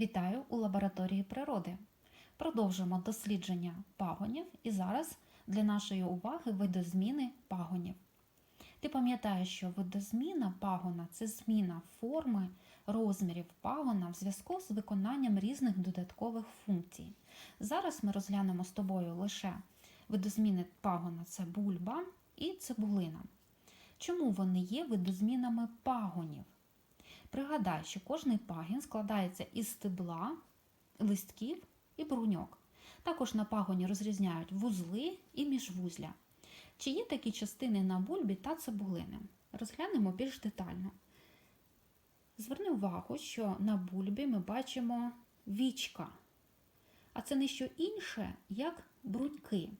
Вітаю у лабораторії природи. Продовжуємо дослідження пагонів і зараз для нашої уваги видозміни пагонів. Ти пам'ятаєш, що видозміна пагона це зміна форми, розмірів пагона в зв'язку з виконанням різних додаткових функцій. Зараз ми розглянемо з тобою лише видозміни пагона це бульба і цибулина. Чому вони є видозмінами пагонів? Пригадай, що кожний пагін складається із стебла, листків і бруньок. Також на пагоні розрізняють вузли і міжвузля. Чи є такі частини на бульбі та цибулини? Розглянемо більш детально. Зверни увагу, що на бульбі ми бачимо вічка, а це не що інше, як бруньки.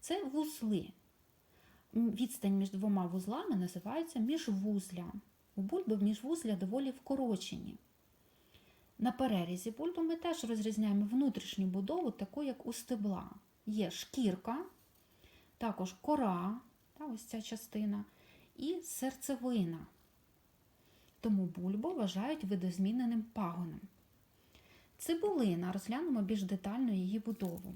Це вузли. Відстань між двома вузлами називається міжвузля. У бульби міжвузля доволі вкорочені. На перерізі бульби ми теж розрізняємо внутрішню будову, таку як у стебла. Є шкірка, також кора, та ось ця частина, і серцевина. Тому бульбу вважають видозміненим пагоном. Цибулина розглянемо більш детально її будову.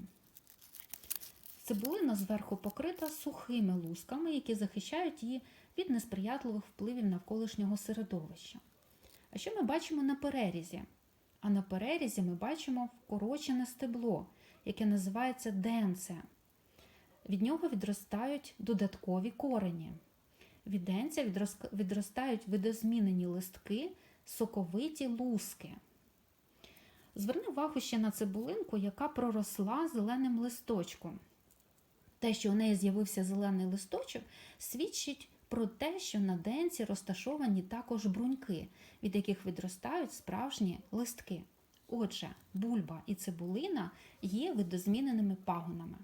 Цибулина зверху покрита сухими лусками, які захищають її від несприятливих впливів навколишнього середовища. А що ми бачимо на перерізі? А на перерізі ми бачимо вкорочене стебло, яке називається денце. Від нього відростають додаткові корені. Від денця відростають видозмінені листки, соковиті луски. Зверни увагу ще на цибулинку, яка проросла зеленим листочком. Те, що у неї з'явився зелений листочок, свідчить про те, що на денці розташовані також бруньки, від яких відростають справжні листки. Отже, бульба і цибулина є видозміненими пагонами.